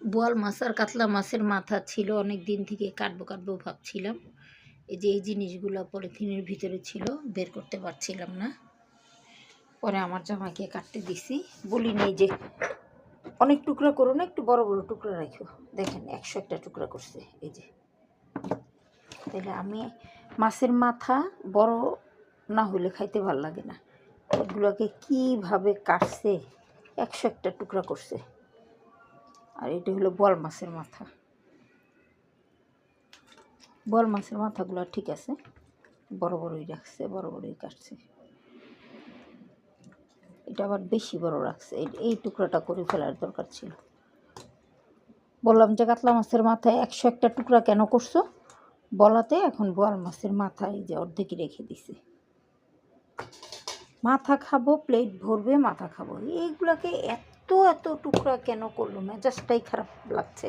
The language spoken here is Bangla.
বোয়াল মাছ আর কাতলা মাছের মাথা ছিল, অনেক দিন থেকে কাটবো কাটবো ভাবছিলাম। এই যে এই জিনিসগুলো পলিথিনের ভিতরে ছিল, বের করতে পারছিলাম না। পরে আমার জামাইকে কাটতে দিছি। বলি নেই যে অনেক টুকরা করো না, একটু বড় বড় টুকরা রাখো। দেখেন, একশো একটা টুকরা করছে, এই যে। তাহলে আমি মাছের মাথা বড় না হলে খাইতে ভালো লাগে না। এগুলোকে কীভাবে কাটছে? একশো একটা টুকরা করছে। আর এটা হলো বল মাছের মাথা। বল মাছের মাথাগুলো ঠিক আছে, বড় বড়ই রাখছে, বড় বড়ই কাটছে। এটা আবার বেশি বড় রাখছে, এই- টুকরাটা করে ফেলার দরকার ছিল। বললাম যে কাতলা মাছের মাথায় একশো একটা টুকরা কেন করছ? বলাতে এখন বোয়াল মাছের মাথায় যে অর্ধেকই রেখে দিছে। মাথা খাব প্লেট ভরবে, মাথা খাব। এইগুলোকে এত এত টুকরা কেন করল? মেজাজটাই খারাপ লাগছে।